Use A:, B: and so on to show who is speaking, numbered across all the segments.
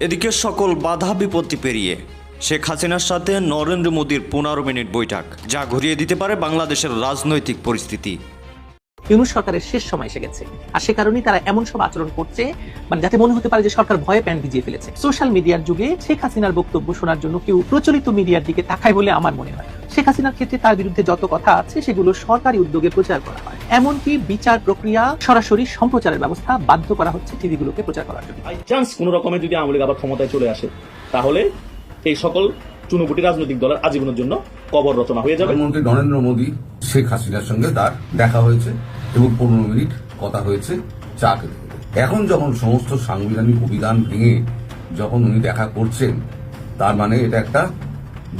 A: এদিকে সকল বাধা বিপত্তি পেরিয়ে শেখ হাসিনার সাথে নরেন্দ্র মোদীর পনেরো মিনিট বৈঠক, যা ঘুরিয়ে দিতে পারে বাংলাদেশের রাজনৈতিক পরিস্থিতি।
B: ইউনুস সরকারের শেষ সময় এসে গেছে। আর সে কারণেই তারা এমন সব আচরণ করছে মানে যাতে মনে হতে পারে যে সরকার ভয়ে প্যান্ট ভিজিয়ে ফেলেছে। সোশ্যাল মিডিয়ার যুগে শেখ হাসিনার বক্তব্য শোনার জন্য কেউ প্রচলিত মিডিয়ার দিকে তাকায় বলে আমার মনে হয়। শেখ হাসিনার ক্ষেত্রে তার বিরুদ্ধে যত কথা আছে সেগুলো সরকারি উদ্যোগে প্রচার করা হয়। এমনকি বিচার প্রক্রিয়া সরাসরি সম্প্রচারের ব্যবস্থা বাধ্য করা হচ্ছে টিভিগুলোকে প্রচার করার জন্য।
C: বাই চান্স কোন রকমে যদি আওয়ামী লীগ আবার ক্ষমতায় চলে আসে তাহলে এই সকল চুনুপুটি রাজনৈতিক দলের আজীবনের জন্য কবর রচনা হয়ে যাবে।
D: প্রধানমন্ত্রী নরেন্দ্র মোদী শেখ হাসিনার সঙ্গে তার দেখা হয়েছে। এবং পনেরো মিনিট কথা হয়েছে, চা খেতে। এখন যখন সমস্ত সাংবিধানিক অভিধান ভেঙে যখন উনি দেখা করছেন, তার মানে এটা একটা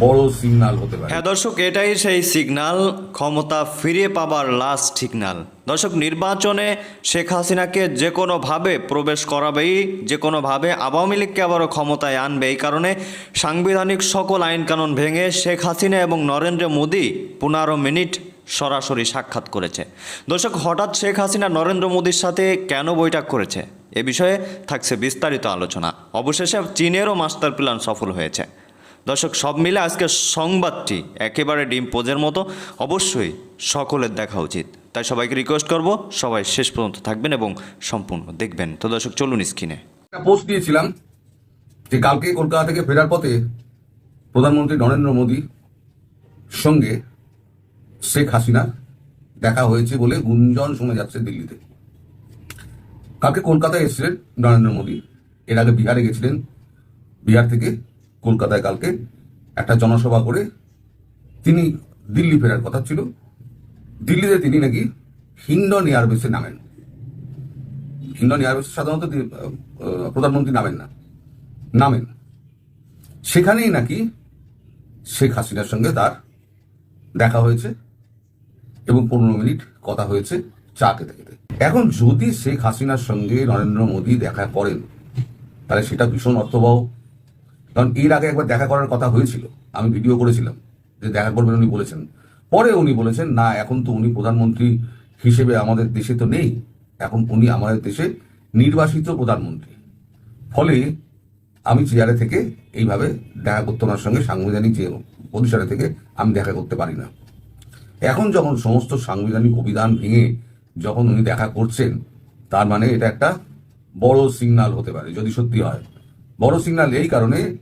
D: বড় সিগনাল হতে পারে।
A: হ্যাঁ দর্শক, এটাই সেই সিগনাল ক্ষমতা ফিরে পাবার লাস্ট সিগনাল দর্শক, নির্বাচনে শেখ হাসিনাকে যে কোনোভাবে প্রবেশ করাবেই যে কোনোভাবে আওয়ামী লীগকে আবারও ক্ষমতায় আনবে। এই কারণে সাংবিধানিক সকল আইনকানুন ভেঙে শেখ হাসিনা এবং নরেন্দ্র মোদী পনেরো মিনিট সরাসরি সাক্ষাৎ করেছে। দর্শক, হঠাৎ শেখ হাসিনা নরেন্দ্র মোদীর সাথে কেন বৈঠক করেছে? এ বিষয়ে থাকছে বিস্তারিত আলোচনা। অবশেষে চীনেরও মাস্টার প্ল্যান সফল হয়েছে। দর্শক, সব মিলে আজকের সংবাদটি একেবারে ডিম পোজের মতো। অবশ্যই সকলের দেখা উচিত। তাই সবাইকে রিকোয়েস্ট করব, সবাই শেষ পর্যন্ত থাকবেন এবং সম্পূর্ণ দেখবেন। তো দর্শক, চলুন স্ক্রিনে।
D: পোস্ট দিয়েছিলাম যে কালকে কলকাতা থেকে ফেরার পথে প্রধানমন্ত্রী নরেন্দ্র মোদী সঙ্গে শেখ হাসিনা দেখা হয়েছে বলে গুঞ্জন শোনা যাচ্ছে দিল্লিতে। কালকে কলকাতায় এসেছিলেন নরেন্দ্র মোদী। এর আগে বিহারে গেছিলেন। বিহার থেকে কলকাতায় কালকে একটা জনসভা করে তিনি দিল্লি ফেরার কথা ছিল। দিল্লিতে তিনি নাকি হিন্ডন এয়ারবেসে নামেন। হিন্ডন এয়ারবেস সাধারণত প্রধানমন্ত্রী নামেন না। নামেন। সেখানেই নাকি শেখ হাসিনার সঙ্গে তার দেখা হয়েছে। এবং পনেরো মিনিট কথা হয়েছে চা খেতে খেতে। এখন যদি শেখ হাসিনার সঙ্গে নরেন্দ্র মোদী দেখা করেন, তাহলে সেটা ভীষণ অর্থবহ। কারণ এর আগে একবার দেখা করার কথা হয়েছিল। আমি ভিডিও করেছিলাম যে দেখা করবেন উনি বলেছেন। পরে উনি বলেছেন, না, এখন তো উনি প্রধানমন্ত্রী হিসেবে আমাদের দেশে তো নেই। এখন উনি আমাদের দেশে নির্বাসিত প্রধানমন্ত্রী। ফলে আমি চেয়ারে থেকে এইভাবে দেখা করতে ওনার সঙ্গে সাংবিধানিক যে পজিশনে থেকে আমি দেখা করতে পারি না। এখন যখন সমস্ত সাংবিধানিক অভিধান ভেঙে যখন উনি দেখা করছেন, তার মানে এটা একটা বড় সিগনাল হতে পারে, যদি সত্যি হয়। বড় সিগনাল এই কারণে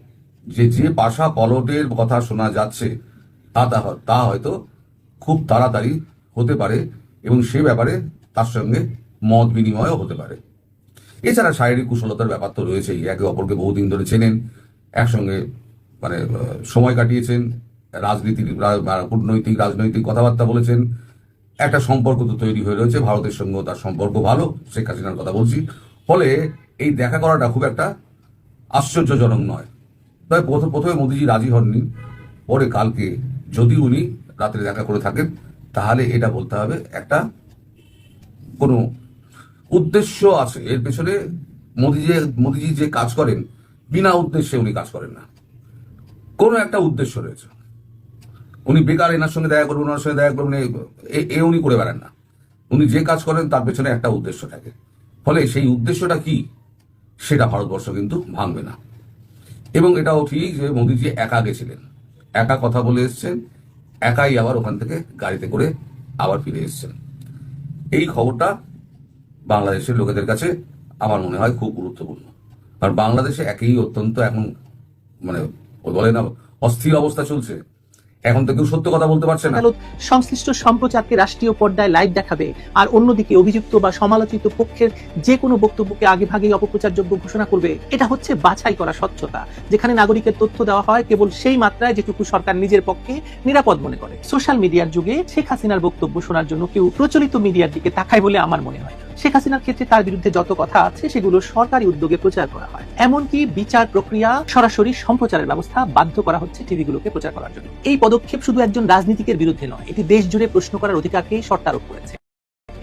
D: যে যে পাশা পলটের কথা শোনা যাচ্ছে, তা তা- হয়তো খুব তাড়াতাড়ি হতে পারে এবং সে ব্যাপারে তার সঙ্গে মত বিনিময়ও হতে পারে। এছাড়া শারীরিক কুশলতার ব্যাপার তো রয়েছেই, একে অপরকে বহুদিন ধরে চেনেন, একসঙ্গে মানে সময় কাটিয়েছেন রাজনীতিক রা- কূটনৈতিক, রাজনৈতিক কথাবার্তা বলেছেন। একটা সম্পর্ক তো তৈরি হয়ে রয়েছে, ভারতের সঙ্গেও তার সম্পর্ক ভালো, শেখ হাসিনার কথা বলছি। ফলে এই দেখা করাটা খুব একটা আশ্চর্যজনক নয়। তবে প্রথম প্রথমে মোদিজি রাজি হননি, পরে কালকে যদি উনি রাত্রে দেখা করে থাকেন, তাহলে এটা বলতে হবে একটা কোনো উদ্দেশ্য আছে। এর পেছনে মোদি যে মোদিজি যে কাজ করেন, বিনা উদ্দেশ্যে উনি কাজ করেন না। কোনো একটা উদ্দেশ্য রয়েছে। উনি বেকার, এনার সঙ্গে দেখা করবেন, ওনার সঙ্গে দেখা করবেন, এ- উনি করে বেড়ান না। উনি যে কাজ করেন, তার পেছনে একটা উদ্দেশ্য থাকে। ফলে সেই উদ্দেশ্যটা কি? সেটা ভারতবর্ষ কিন্তু ভাঙবে না। এবং এটাও ঠিক যে মোদিজি একা গেছিলেন। একা কথা বলে এসছেন, একাই আবার ওখান থেকে গাড়িতে করে আবার ফিরে এসছেন। এই খবরটা বাংলাদেশের লোকেদের কাছে আমার মনে হয় খুব গুরুত্বপূর্ণ। কারণ বাংলাদেশে একেই অত্যন্ত এখন মানে বলে না, অস্থির অবস্থা চলছে। এখন তো কেউ সত্য কথা বলতে পারছে না।
B: সংশ্লিষ্ট সম্প্রচারকে রাষ্ট্রীয় পর্দায় লাইভ দেখাবে, আর অন্যদিকে অভিযুক্ত বা সমালোচিত পক্ষের যে কোনো বক্তব্যকে আগে ভাগেই অপপ্রচারযোগ্য ঘোষণা করবে, এটা হচ্ছে বাছাই করা স্বচ্ছতা, যেখানে নাগরিকের তথ্য দেওয়া হয় কেবল সেই মাত্রায় যেটুকু সরকার নিজের পক্ষে নিরাপদ মনে করে। সোশ্যাল মিডিয়ার যুগে শেখ হাসিনার বক্তব্য শোনার জন্য কেউ প্রচলিত মিডিয়ার দিকে তাকায় বলে আমার মনে হয় শেখ হাসিনার ক্ষেত্রে তার বিরুদ্ধে যত কথা আছে, সেগুলো সরকারি উদ্যোগে প্রচার করা হয়। এমনকি বিচার প্রক্রিয়া সরাসরি সম্প্রচারের ব্যবস্থা বাধ্য করা হচ্ছে টিভিগুলোকে প্রচার করার জন্য। এই পদক্ষেপ শুধু একজন রাজনীতিকের বিরুদ্ধে নয় এটি দেশ জুড়ে প্রশ্ন করার অধিকারকেই শর্তারোপ করেছে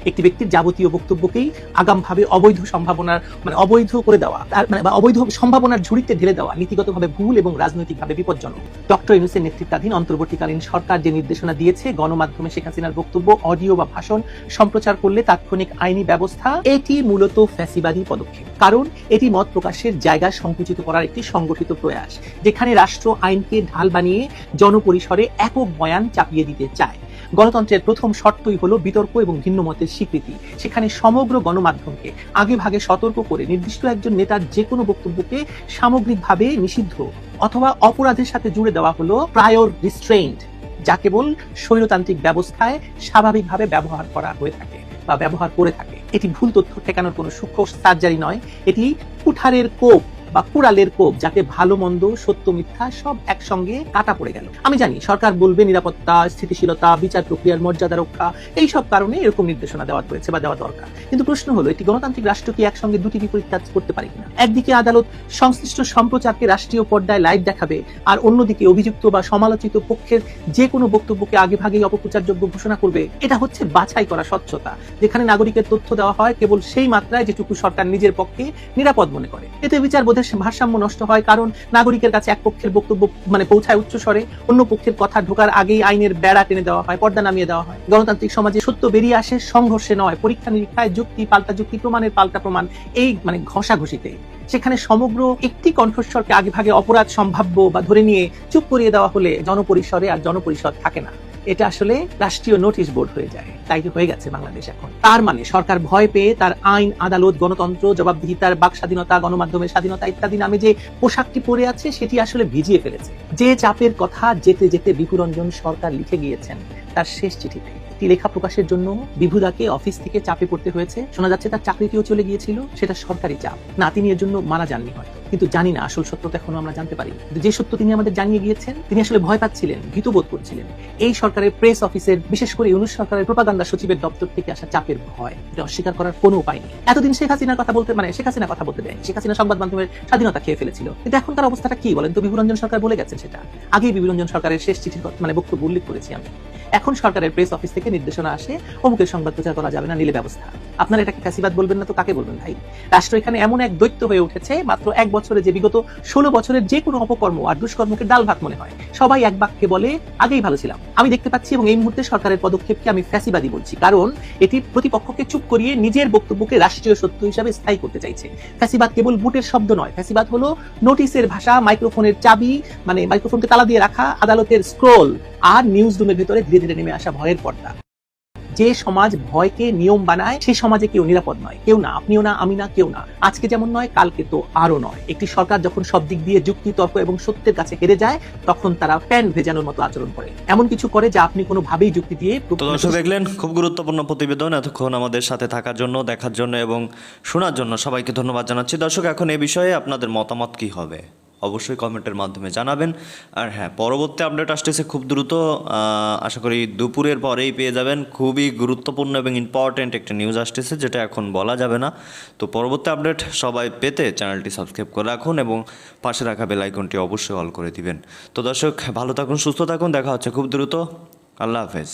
B: একটি ব্যক্তির যাবতীয় বক্তব্যকেই আগামভাবে অবৈধ সম্ভাবনার মানে অবৈধ করে দেওয়া, তার মানে বা অবৈধ সম্ভাবনার ঝুড়িতে ঢেলে দেওয়া নীতিগতভাবে ভুল এবং রাজনৈতিকভাবে বিপজ্জনক। ডক্টর ইউনুসের নেতৃত্বাধীন অন্তর্বর্তীকালীন সরকার যে নির্দেশনা দিয়েছে, গণমাধ্যমে শেখ হাসিনার বক্তব্য, অডিও বা ভাষণ সম্প্রচার করলে তাৎক্ষণিক আইনি ব্যবস্থা, এটি মূলত ফ্যাসিবাদী পদক্ষেপ। কারণ এটি মত প্রকাশের জায়গা সংকুচিত করার একটি সংগঠিত প্রয়াস, যেখানে রাষ্ট্র আইনকে ঢাল বানিয়ে জনপরিসরে একক বয়ান চাপিয়ে দিতে চায়। গণতন্ত্রের প্রথম শর্তই হলো বিতর্ক এবং ভিন্ন মতের স্বীকৃতি। সেখানে সমগ্র গণমাধ্যমকে আগে ভাগে সতর্ক করে নির্দিষ্ট একজন নেতার যে কোনো বক্তব্যকে সামগ্রিকভাবে নিষিদ্ধ অথবা অপরাধের সাথে জুড়ে দেওয়া হলো প্রায়র রিস্ট্রেইন্ট যা কেবল স্বৈরতান্ত্রিক ব্যবস্থায় স্বাভাবিকভাবে ব্যবহার করা হয়ে থাকে বা ব্যবহার করে থাকে। এটি ভুল তথ্য ঠেকানোর কোনো সূক্ষ্ম সার্জারি নয়। এটি কুঠারের কোপ। বা কুড়ালের কোপ যাতে ভালো, মন্দ, সত্য, মিথ্যা সব একসঙ্গে কাটা পড়ে গেল। আমি জানি, সরকার বলবে নিরাপত্তা, স্থিতিশীলতা, বিচার প্রক্রিয়ার মর্যাদা রক্ষা এই সব কারণে এরকম নির্দেশনা দেওয়া হয়েছে বা দেওয়া দরকার। কিন্তু প্রশ্ন হলো একটি গণতান্ত্রিক রাষ্ট্র কি একসঙ্গে দুটি বিপরীত কাজ করতে পারে কিনা? একদিকে আদালত সংশ্লিষ্ট সম্প্রচারকে রাষ্ট্রীয় পর্দায় লাইভ দেখাবে, আর অন্যদিকে অভিযুক্ত বা সমালোচিত পক্ষের যে কোনো বক্তব্যকে আগে ভাগেই অপপ্রচারযোগ্য ঘোষণা করবে। এটা হচ্ছে বাছাই করা স্বচ্ছতা। যেখানে নাগরিকের তথ্য দেওয়া হয়, কেবল সেই মাত্রায় যেটুকু সরকার নিজের পক্ষে নিরাপদ মনে করে। এতে বিচার বোধের ভারসাম্য নষ্ট হয়, কারণ নাগরিকের কাছে এক পক্ষের বক্তব্য মানে পৌঁছায় উচ্চ স্বরে অন্য পক্ষের কথা ঢোকার আগেই আইনের বেড়া টেনে দেওয়া হয়, পর্দা নামিয়ে দেওয়া হয়। গণতান্ত্রিক সমাজে সত্য বেরিয়ে আসে, সংঘর্ষে নয়, পরীক্ষা নিরীক্ষায় যুক্তি, পাল্টা যুক্তি, প্রমাণের পাল্টা প্রমাণ, এই মানে ঘষাঘষিতে। সেখানে সমগ্র একটি কণ্ঠস্বরকে আগে ভাগে অপরাধ সম্ভাব্য বা ধরে নিয়ে চুপ করিয়ে দেওয়া হলে জনপরিসরে আর জনপরিষদ থাকে না। এটা আসলে রাষ্ট্রীয় নোটিশ বোর্ড হয়ে যায়। তাই হয়ে গেছে বাংলাদেশ এখন। তার মানে সরকার ভয় পেয়ে তার আইন, আদালত, গণতন্ত্র, জবাবদিহিতার বাক স্বাধীনতা, গণমাধ্যমের স্বাধীনতা ইত্যাদি নামে যে পোশাকটি পরে আছে, সেটি আসলে ভিজিয়ে ফেলেছে। যে চাপের কথা যেতে যেতে বিপুরঞ্জন সরকার লিখে গিয়েছেন, তার শেষ চিঠিতে। একটি লেখা প্রকাশের জন্য বিভুদাকে অফিস থেকে চাপে পড়তে হয়েছে। শোনা যাচ্ছে তার চাকরিটিও চলে গিয়েছিল, সেটা সরকারি চাপ। না তিনি এর জন্য মারা যাননি হয়তো। কিন্তু জানি না আসল সত্যতা এখনও আমরা জানতে পারি। কিন্তু যে সত্য তিনি আমাদের জানিয়ে গিয়েছেন, তিনি আসলে ভয় পাচ্ছিলেন, ভীতবোধ করছিলেন। এই সরকারের প্রেস অফিসের বিশেষ করে ইউনুস সরকারের প্রপাগান্ডা সচিবের দপ্তর থেকে আসা চাপের ভয়, এটা অস্বীকার করার কোনো উপায় নেই। এতদিন শেখ হাসিনার কথা বলতে মানে শেখ হাসিনা কথা বলতে দেয়। শেখ হাসিনা সংবাদ মাধ্যমের স্বাধীনতা খেয়ে ফেলেছিল। কিন্তু এখনকার অবস্থাটা কি বলেন তো? বিভুরঞ্জন সরকার বলে গেছেন সেটা। আগেই বিভুরঞ্জন সরকারের শেষ চিঠির মানে বক্তব্য উল্লেখ করেছি আমি। এখন সরকারের প্রেস অফিস থেকে নির্দেশনা আসে, অমুকের সংবাদ প্রচার করা যাবে না, নিলে ব্যবস্থা। আপনারা এটাকে ফ্যাসিবাদ বলবেন না তো কাকে বলবেন ভাই? রাষ্ট্র এখানে এমন এক দৈত্য হয়ে উঠেছে, মাত্র এক বছরে যে বিগত ষোলো বছরের যে কোনো অপকর্ম আর দুষ্কর্মকে ডাল ভাত মনে হয়। সবাই এক বাক্যে বলে, আগেই ভালো ছিলাম। আমি দেখতে পাচ্ছি এবং এই মুহূর্তে সরকারের পদক্ষেপকে আমি ফ্যাসিবাদী বলছি, কারণ এটি প্রতিপক্ষকে চুপ করিয়ে নিজের বক্তব্যকে রাষ্ট্রীয় সত্য হিসাবে স্থায়ী করতে চাইছে। ফ্যাসিবাদ কেবল বুটের শব্দ নয়। ফ্যাসিবাদ হলো নোটিশের ভাষা, মাইক্রোফোনের চাবি মানে মাইক্রোফোনকে তালা দিয়ে রাখা, আদালতের স্ক্রোল আর নিউজ রুমের ভেতরে ধীরে ধীরে নেমে আসা ভয়ের পর্দা। যে সমাজ ভয়কে নিয়ম বানায় সেই সমাজে কেউ নিরাপদ নয়। কেউ না আপনিও না আমি না কেউ না। আজকে যেমন নয় কালকে তো আরও নয়। একটি সরকার যখন সব দিক দিয়ে যুক্তি তর্ক এবং সত্যের কাছে হেরে যায় তখন তারা প্যান ভেজানোর মতো আচরণ করে। এমন কিছু করে যা আপনি কোনোভাবেই যুক্তি দিয়ে
A: দর্শক দেখলেন খুব গুরুত্বপূর্ণ প্রতিবেদন এতক্ষণ আমাদের সাথে থাকার জন্য দেখার জন্য এবং শোনার জন্য সবাইকে ধন্যবাদ জানাচ্ছি। দর্শক এখন এ বিষয়ে আপনাদের মতামত কি হবে? অবশ্যই কমেন্টের মাধ্যমে জানাবেন। আর হ্যাঁ পরবর্তী আপডেট আসতেছে খুব দ্রুত আশা করি দুপুরের পরেই পেয়ে যাবেন। খুবই গুরুত্বপূর্ণ এবং ইম্পর্ট্যান্ট একটা নিউজ আসতেছে, যেটা এখন বলা যাবে না। তো পরবর্তী আপডেট সবাই পেতে চ্যানেলটি সাবস্ক্রাইব করে রাখুন এবং পাশে রাখা বেল আইকনটি অবশ্যই অল করে দিবেন। তো দর্শক, ভালো থাকুন, সুস্থ থাকুন, দেখা হচ্ছে খুব দ্রুত। আল্লাহ হাফেজ।